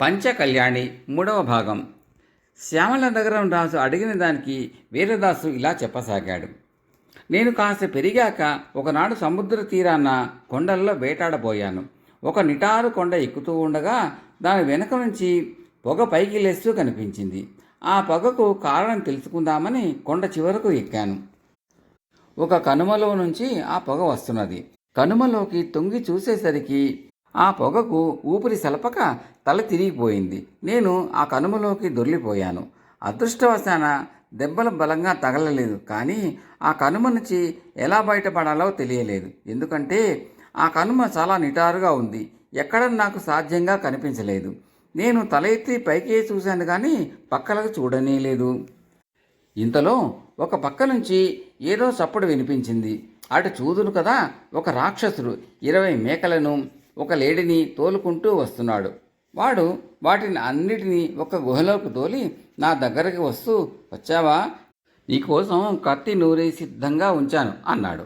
పంచకళ్యాణి మూడవ భాగం. శ్యామల నగరం రాజు అడిగిన దానికి వీరదాసు ఇలా చెప్పసాగాడు. నేను కాస్త పెరిగాక ఒకనాడు సముద్ర తీరాన కొండల్లో వేటాడబోయాను. ఒక నిటారు కొండ ఎక్కుతూ ఉండగా దాని వెనక నుంచి పొగ పైకి లేస్తూ కనిపించింది. ఆ పొగకు కారణం తెలుసుకుందామని కొండ చివరకు ఎక్కాను. ఒక కనుమలో నుంచి ఆ పొగ వస్తున్నది. కనుమలోకి తొంగి చూసేసరికి ఆ పొగకు ఊపిరి సలపక తల తిరిగిపోయింది. నేను ఆ కనుమలోకి దొర్లిపోయాను. అదృష్టవశాన దెబ్బలు బలంగా తగలలేదు కానీ ఆ కనుమ నుంచి ఎలా బయటపడాలో తెలియలేదు. ఎందుకంటే ఆ కనుమ చాలా నిటారుగా ఉంది. ఎక్కడ నాకు సాధ్యంగా కనిపించలేదు. నేను తల ఎత్తి పైకి చూశాను కానీ పక్కలకు చూడనే లేదు ఇంతలో ఒక పక్క నుంచి ఏదో చప్పుడు వినిపించింది. అటు చూదును కదా ఒక రాక్షసుడు. ఇరవై మేకలను ఒక లేడిని తోలుకుంటూ వస్తున్నాడు. వాడు వాటిని అన్నిటినీ ఒక గుహలోకి తోలి నా దగ్గరికి వస్తూ వచ్చావా? నీకోసం కత్తి నూరి సిద్ధంగా ఉంచాను అన్నాడు.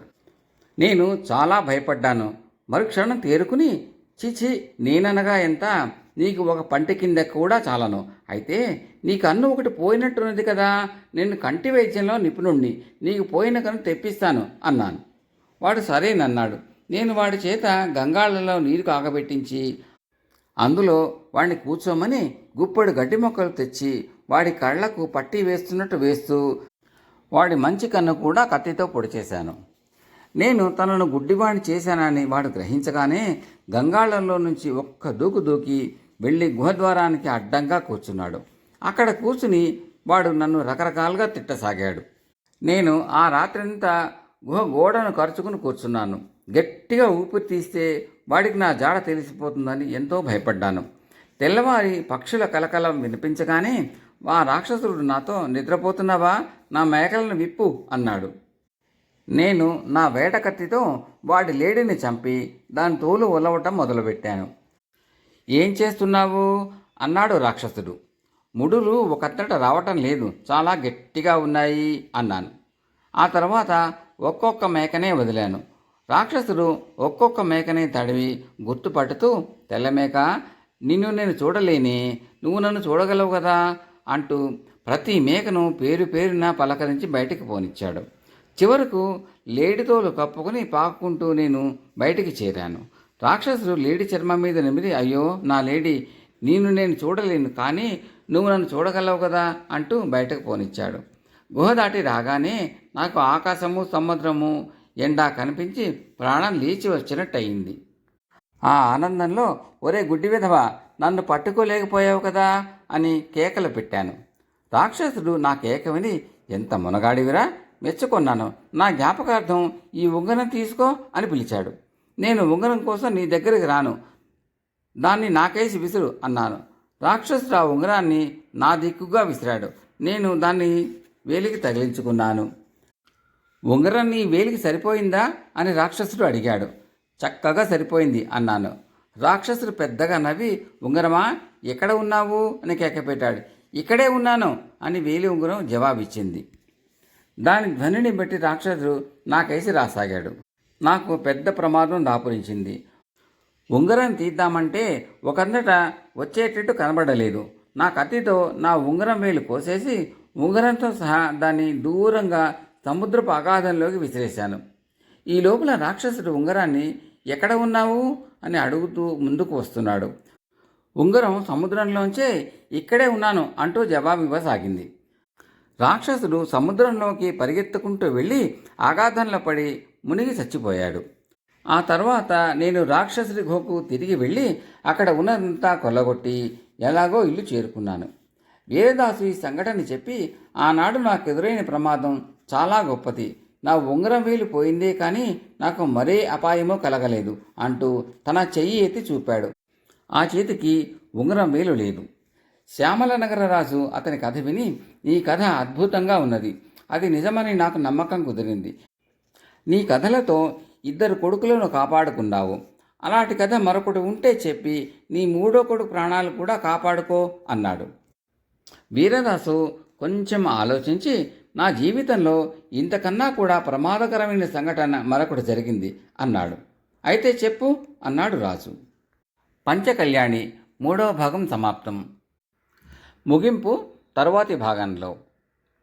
నేను చాలా భయపడ్డాను. మరుక్షణం తేరుకుని చిచి నేననగా ఎంత? నీకు ఒక పంట కింద కూడా చాలను. అయితే నీ కన్ను ఒకటి పోయినట్టున్నది కదా. నేను కంటి వైద్యంలో నిపుణుణ్ణి. నీకు పోయిన కన్ను తెప్పిస్తాను అన్నాను. వాడు సరేనన్నాడు. నేను వాడి చేత గంగాళలో నీరు కాగబెట్టించి అందులో వాడిని కూర్చోమని గుప్పెడు గడ్డి మొక్కలు తెచ్చి వాడి కళ్ళకు పట్టి వేస్తున్నట్టు వేస్తూ వాడి మంచి కన్ను కూడా కత్తితో పొడిచేశాను నేను తనను గుడ్డివాణి చేశానని వాడు గ్రహించగానే గంగాళంలో నుంచి ఒక్క దూకు దూకి వెళ్ళి గుహద్వారానికి అడ్డంగా కూర్చున్నాడు. అక్కడ కూర్చుని వాడు నన్ను రకరకాలుగా తిట్టసాగాడు. నేను ఆ రాత్రంతా గుహ గోడను ఖర్చుకుని కూర్చున్నాను. గట్టిగా ఊపిరి తీస్తే వాడికి నా జాడ తెలిసిపోతుందని ఎంతో భయపడ్డాను. తెల్లవారి పక్షుల కలకలం వినిపించగానే ఆ రాక్షసుడు నాతో నిద్రపోతున్నావా? నా మేకలను విప్పు అన్నాడు. నేను నా వేట కత్తితో వాడి లేడిని చంపి దాని తోలు ఉలవటం మొదలుపెట్టాను. ఏం చేస్తున్నావు? అన్నాడు రాక్షసుడు. ముడులు ఒకంతట రావటం లేదు. చాలా గట్టిగా ఉన్నాయి అన్నాను. ఆ తర్వాత ఒక్కొక్క మేకనే వదిలాను. రాక్షసుడు ఒక్కొక్క మేకనే తడివి గుర్తుపట్టుతూ తెల్లమేక నిన్ను నేను చూడలేని నువ్వు నన్ను చూడగలవు కదా అంటూ ప్రతి మేకను పేరు పేరున పలకరించి బయటికి పోనిచ్చాడు. చివరకు లేడితోలు కప్పుకుని పాక్కుంటూ నేను బయటికి చేరాను. రాక్షసుడు లేడి చర్మం మీద నిమిది అయ్యో నా లేడీ నేను నేను చూడలేను కానీ నువ్వు నన్ను చూడగలవు కదా అంటూ బయటకు పోనిచ్చాడు. గుహ దాటి రాగానే నాకు ఆకాశము సముద్రము ఎండా కనిపించి ప్రాణం లేచి వచ్చినట్టయింది. ఆ ఆనందంలో ఒరే గుడ్డి విధవ నన్ను పట్టుకోలేకపోయావు కదా అని కేకలు పెట్టాను. రాక్షసుడు నా కేక విని ఎంత మునగాడివిరా మెచ్చుకున్నాను. నా జ్ఞాపకార్థం ఈ ఉంగరం తీసుకో అని పిలిచాడు. నేను ఉంగరం కోసం నీ దగ్గరికి రాను. దాన్ని నాకేసి విసురు అన్నాను. రాక్షసుడు ఆ ఉంగరాన్ని నా దిక్కుగా విసిరాడు. నేను దాన్ని వేలికి తగిలించుకున్నాను. ఉంగరం నీ వేలికి సరిపోయిందా అని రాక్షసుడు అడిగాడు. చక్కగా సరిపోయింది అన్నాను. రాక్షసుడు పెద్దగా నవ్వి ఉంగరమా ఎక్కడ ఉన్నావు? అని కేకపెట్టాడు. ఇక్కడే ఉన్నాను అని వేలి ఉంగరం జవాబిచ్చింది. దాని ధ్వనిని బట్టి రాక్షసుడు నాకేసి రాసాగాడు. నాకు పెద్ద ప్రమాదం దాపురించింది. ఉంగరం తీద్దామంటే ఒకందట వచ్చేటట్టు కనబడలేదు. నా కత్తితో నా ఉంగరం వేలు కోసేసి ఉంగరంతో సహా దాన్ని దూరంగా సముద్రపు అగాధంలోకి విసిరేశాను. ఈ లోపల రాక్షసుడు ఉంగరాన్ని ఎక్కడ ఉన్నావు? అని అడుగుతూ ముందుకు వస్తున్నాడు. ఉంగరం సముద్రంలోంచే ఇక్కడే ఉన్నాను అంటూ జవాబు ఇవ్వసాగింది. రాక్షసుడు సముద్రంలోకి పరిగెత్తుకుంటూ వెళ్ళి ఆఘాతంలో పడి మునిగి చచ్చిపోయాడు. ఆ తర్వాత నేను రాక్షసుడి గోకు తిరిగి వెళ్ళి అక్కడ ఉన్నదంతా కొల్లగొట్టి ఎలాగో ఇల్లు చేరుకున్నాను. వీరదాసు ఈ సంఘటన చెప్పి ఆనాడు నాకు ఎదురైన ప్రమాదం చాలా గొప్పది. నా ఉంగరం వేలు పోయిందే కానీ నాకు మరే అపాయమో కలగలేదు అంటూ తన చెయ్యి ఎత్తి చూపాడు. ఆ చేతికి ఉంగరం వేలు లేదు. శ్యామల నగర రాజు అతని కథ విని ఈ కథ అద్భుతంగా ఉన్నది. అది నిజమని నాకు నమ్మకం కుదిరింది. నీ కథలతో ఇద్దరు కొడుకులను కాపాడుకున్నావు అలాంటి కథ మరొకటి ఉంటే చెప్పి నీ మూడో కొడుకు ప్రాణాలు కూడా కాపాడుకో అన్నాడు. వీరదాసు కొంచెం ఆలోచించి నా జీవితంలో ఇంతకన్నా కూడా ప్రమాదకరమైన సంఘటన మరొకటి జరిగింది అన్నాడు. అయితే చెప్పు అన్నాడు రాజు. పంచకళ్యాణి మూడవ భాగం సమాప్తం. ముగింపు తరువాతి భాగంలో.